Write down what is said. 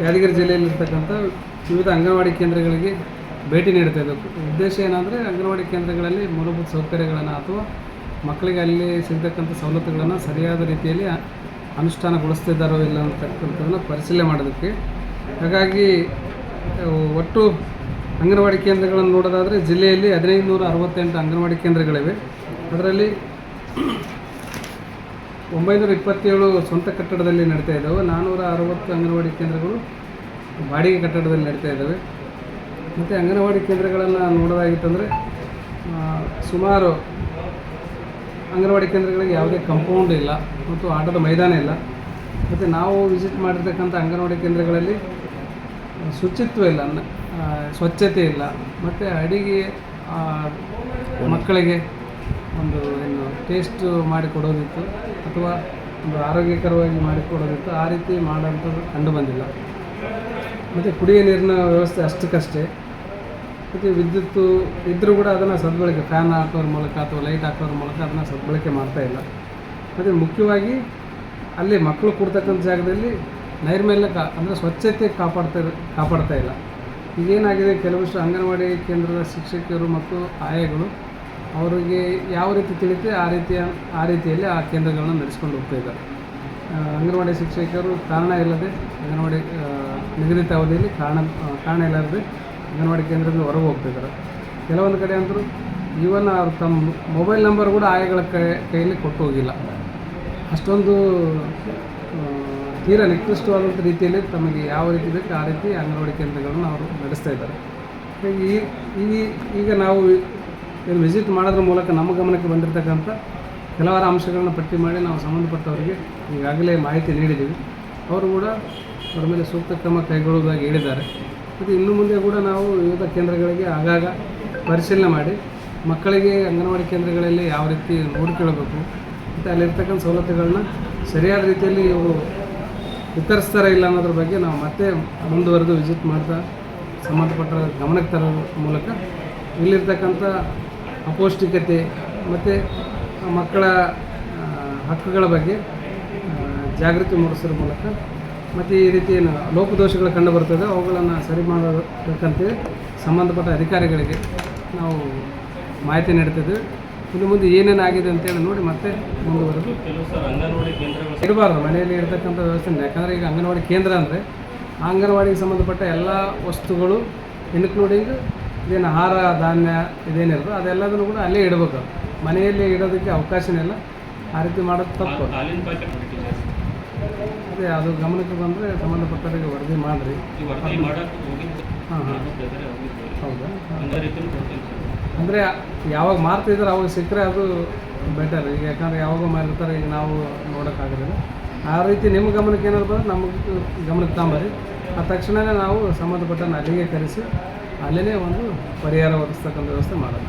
ಯಾದಗಿರಿ ಜಿಲ್ಲೆಯಲ್ಲಿರ್ತಕ್ಕಂಥ ವಿವಿಧ ಅಂಗನವಾಡಿ ಕೇಂದ್ರಗಳಿಗೆ ಭೇಟಿ ನೀಡ್ತಾ ಇದ್ದೆವು ಉದ್ದೇಶ ಏನಂದರೆ ಅಂಗನವಾಡಿ ಕೇಂದ್ರಗಳಲ್ಲಿ ಮೂಲಭೂತ ಸೌಕರ್ಯಗಳನ್ನು ಅಥವಾ ಮಕ್ಕಳಿಗೆ ಅಲ್ಲಿ ಸಿಗ್ತಕ್ಕಂಥ ಸವಲತ್ತುಗಳನ್ನು ಸರಿಯಾದ ರೀತಿಯಲ್ಲಿ ಅನುಷ್ಠಾನಗೊಳಿಸ್ತಿದ್ದಾರೋ ಇಲ್ಲ ಅಂತಕ್ಕಂಥದ್ದನ್ನು ಪರಿಶೀಲನೆ ಮಾಡೋದಕ್ಕೆ. ಹಾಗಾಗಿ ಒಟ್ಟು ಅಂಗನವಾಡಿ ಕೇಂದ್ರಗಳನ್ನು ನೋಡೋದಾದರೆ ಜಿಲ್ಲೆಯಲ್ಲಿ ಹದಿನೈದು ನೂರ ಅರವತ್ತೆಂಟು ಅಂಗನವಾಡಿ ಕೇಂದ್ರಗಳಿವೆ. ಅದರಲ್ಲಿ ಒಂಬೈನೂರ ಇಪ್ಪತ್ತೇಳು ಸ್ವಂತ ಕಟ್ಟಡದಲ್ಲಿ ನಡೀತಾ ಇದ್ದಾವೆ. ನಾನ್ನೂರ ಅರವತ್ತು ಅಂಗನವಾಡಿ ಕೇಂದ್ರಗಳು ಬಾಡಿಗೆ ಕಟ್ಟಡದಲ್ಲಿ ನಡೀತಾ ಇದ್ದಾವೆ. ಮತ್ತು ಅಂಗನವಾಡಿ ಕೇಂದ್ರಗಳನ್ನು ನೋಡೋದಾಗಿತ್ತಂದರೆ ಸುಮಾರು ಅಂಗನವಾಡಿ ಕೇಂದ್ರಗಳಿಗೆ ಯಾವುದೇ ಕಂಪೌಂಡ್ ಇಲ್ಲ ಮತ್ತು ಆಟದ ಮೈದಾನ ಇಲ್ಲ. ಮತ್ತು ನಾವು ವಿಸಿಟ್ ಮಾಡಿರ್ತಕ್ಕಂಥ ಅಂಗನವಾಡಿ ಕೇಂದ್ರಗಳಲ್ಲಿ ಶುಚಿತ್ವ ಇಲ್ಲ ಸ್ವಚ್ಛತೆ ಇಲ್ಲ. ಮತ್ತು ಅಡಿಗೆ ಮಕ್ಕಳಿಗೆ ಒಂದು ಏನು ಟೇಸ್ಟ್ ಮಾಡಿಕೊಡೋದಿತ್ತು ಅಥವಾ ಒಂದು ಆರೋಗ್ಯಕರವಾಗಿ ಮಾಡಿಕೊಡೋದಿತ್ತು ಆ ರೀತಿ ಮಾಡೋಂಥದ್ದು ಕಂಡು ಬಂದಿಲ್ಲ. ಮತ್ತು ಕುಡಿಯೋ ನೀರಿನ ವ್ಯವಸ್ಥೆ ಅಷ್ಟಕ್ಕಷ್ಟೇ. ಮತ್ತು ವಿದ್ಯುತ್ತು ಇದ್ದರೂ ಕೂಡ ಅದನ್ನು ಸದ್ಬಳಕೆ ಫ್ಯಾನ್ ಹಾಕೋದ್ರ ಮೂಲಕ ಅಥವಾ ಲೈಟ್ ಹಾಕೋದ್ರ ಮೂಲಕ ಅದನ್ನು ಸದ್ಬಳಕೆ ಮಾಡ್ತಾ ಇಲ್ಲ. ಮತ್ತು ಮುಖ್ಯವಾಗಿ ಅಲ್ಲಿ ಮಕ್ಕಳು ಕೊಡ್ತಕ್ಕಂಥ ಜಾಗದಲ್ಲಿ ನೈರ್ಮಲ್ಯ ಕಾ ಅಂದರೆ ಸ್ವಚ್ಛತೆ ಕಾಪಾಡ್ತಾ ಕಾಪಾಡ್ತಾ ಇಲ್ಲ. ಈಗೇನಾಗಿದೆ, ಕೆಲವಷ್ಟು ಅಂಗನವಾಡಿ ಕೇಂದ್ರದ ಶಿಕ್ಷಕಿಯರು ಮತ್ತು ಆಯಗಳು ಅವರಿಗೆ ಯಾವ ರೀತಿ ತಿಳಿತೆ ಆ ರೀತಿಯ, ಆ ರೀತಿಯಲ್ಲಿ ಆ ಕೇಂದ್ರಗಳನ್ನು ನಡೆಸ್ಕೊಂಡು ಹೋಗ್ತಾ ಇದ್ದಾರೆ. ಅಂಗನವಾಡಿ ಶಿಕ್ಷಕರು ಕಾರಣ ಇಲ್ಲದೆ ಅಂಗನವಾಡಿ ನಿಗದಿತ ಅವಧಿಯಲ್ಲಿ ಕಾರಣ ಕಾರಣ ಇಲ್ಲದೆ ಅಂಗನವಾಡಿ ಕೇಂದ್ರದಿಂದ ಹೊರಗೆ ಹೋಗ್ತಿದ್ದಾರೆ ಕೆಲವೊಂದು ಕಡೆ ಅಂತರೂ ಈವನ್ ಅವ್ರು ತಮ್ಮ ಮೊಬೈಲ್ ನಂಬರ್ ಕೂಡ ಆಯಗಳ ಕೈ, ಕೈಯಲ್ಲಿ ಕೊಟ್ಟು ಹೋಗಿಲ್ಲ. ಅಷ್ಟೊಂದು ತೀರಾ ನಿಕೃಷ್ಟವಾದಂಥ ರೀತಿಯಲ್ಲಿ ತಮಗೆ ಯಾವ ರೀತಿ ಬೇಕು ಆ ರೀತಿ ಅಂಗನವಾಡಿ ಕೇಂದ್ರಗಳನ್ನು ಅವರು ನಡೆಸ್ತಾ ಇದ್ದಾರೆ. ಈ, ಈಗ ನಾವು ಏನು ವಿಸಿಟ್ ಮಾಡೋದ್ರ ಮೂಲಕ ನಮ್ಮ ಗಮನಕ್ಕೆ ಬಂದಿರತಕ್ಕಂಥ ಕೆಲವಾರು ಅಂಶಗಳನ್ನು ಪಟ್ಟಿ ಮಾಡಿ ನಾವು ಸಂಬಂಧಪಟ್ಟವರಿಗೆ ಈಗಾಗಲೇ ಮಾಹಿತಿ ನೀಡಿದ್ದೀವಿ. ಅವರು ಕೂಡ ಅವರ ಮೇಲೆ ಸೂಕ್ತ ಕ್ರಮ ಕೈಗೊಳ್ಳುವುದಾಗಿ ಹೇಳಿದ್ದಾರೆ. ಮತ್ತು ಇನ್ನು ಮುಂದೆ ಕೂಡ ನಾವು ವಿವಿಧ ಕೇಂದ್ರಗಳಿಗೆ ಆಗಾಗ ಪರಿಶೀಲನೆ ಮಾಡಿ ಮಕ್ಕಳಿಗೆ ಅಂಗನವಾಡಿ ಕೇಂದ್ರಗಳಲ್ಲಿ ಯಾವ ರೀತಿ ನೋಡ್ಕೊಳ್ಬೇಕು ಮತ್ತು ಅಲ್ಲಿರ್ತಕ್ಕಂಥ ಸವಲತ್ತುಗಳನ್ನ ಸರಿಯಾದ ರೀತಿಯಲ್ಲಿ ಇವರು ವಿತರಿಸ್ತಾರ ಇಲ್ಲ ಅನ್ನೋದ್ರ ಬಗ್ಗೆ ನಾವು ಮತ್ತೆ ಮುಂದುವರೆದು ವಿಸಿಟ್ ಮಾಡ್ತಾ ಸಂಬಂಧಪಟ್ಟ ಗಮನಕ್ಕೆ ತರೋ ಮೂಲಕ ಇಲ್ಲಿರ್ತಕ್ಕಂಥ ಅಪೌಷ್ಟಿಕತೆ ಮತ್ತು ಮಕ್ಕಳ ಹಕ್ಕುಗಳ ಬಗ್ಗೆ ಜಾಗೃತಿ ಮೂಡಿಸೋದ್ರ ಮೂಲಕ ಮತ್ತು ಈ ರೀತಿ ಏನು ಲೋಪದೋಷಗಳು ಕಂಡು ಬರ್ತದೆ ಅವುಗಳನ್ನು ಸರಿ ಮಾಡಬೇಕಂತೇಳಿ ಸಂಬಂಧಪಟ್ಟ ಅಧಿಕಾರಿಗಳಿಗೆ ನಾವು ಮಾಹಿತಿ ನೀಡ್ತಿದ್ವಿ. ಇನ್ನು ಮುಂದೆ ಏನೇನು ಆಗಿದೆ ಅಂತೇಳಿ ನೋಡಿ ಮತ್ತೆ ಮುಂದುವರೆದು. ಅಂಗನವಾಡಿ ಕೇಂದ್ರಗಳು ಇರಬಾರ್ದು, ಮನೆಯಲ್ಲಿ ಇರತಕ್ಕಂಥ ವ್ಯವಸ್ಥೆ ಯಾಕಂದರೆ ಈಗ ಅಂಗನವಾಡಿ ಕೇಂದ್ರ ಅಂದರೆ ಅಂಗನವಾಡಿಗೆ ಸಂಬಂಧಪಟ್ಟ ಎಲ್ಲ ವಸ್ತುಗಳು ಇನ್ಕ್ಲೂಡಿಂಗ್ ಇದೇನು ಆಹಾರ ಧಾನ್ಯ ಇದೇನಿರ್ತದೆ ಅದೆಲ್ಲದನ್ನು ಕೂಡ ಅಲ್ಲೇ ಇಡಬೇಕು. ಮನೆಯಲ್ಲಿ ಇಡೋದಕ್ಕೆ ಅವಕಾಶನೇ ಇಲ್ಲ. ಆ ರೀತಿ ಮಾಡೋದು ತಪ್ಪು. ಅದೇ ಅದು ಗಮನಕ್ಕೆ ಬಂದರೆ ಸಂಬಂಧಪಟ್ಟವರಿಗೆ ವರದಿ ಮಾಡಿರಿ. ಹಾಂ ಹಾಂ. ಹೌದಾ? ಅಂದರೆ ಯಾವಾಗ ಮಾರ್ತಿದ್ರೆ ಅವಾಗ ಸಿಕ್ಕರೆ ಅದು ಬೆಟರ್ ಈಗ ಯಾಕಂದರೆ ಯಾವಾಗ ಮಾರಿರ್ತಾರೆ ಈಗ ನಾವು ನೋಡೋಕ್ಕಾಗೋದಿಲ್ಲ. ಆ ರೀತಿ ನಿಮ್ಮ ಗಮನಕ್ಕೆ ಏನಾದ್ರು ಬಂದ್ರೆ ನಮಗೆ ಗಮನಕ್ಕೆ ತಗೊಂಬರಿ ಆ ತಕ್ಷಣವೇ ನಾವು ಸಂಬಂಧಪಟ್ಟ ಅಲ್ಲಿಗೆ ಕರೆಸಿ ಅಲ್ಲೇ ಒಂದು ಪರಿಹಾರ ಒದಗಿಸ್ತಕ್ಕಂಥ ವ್ಯವಸ್ಥೆ ಮಾಡೋಣ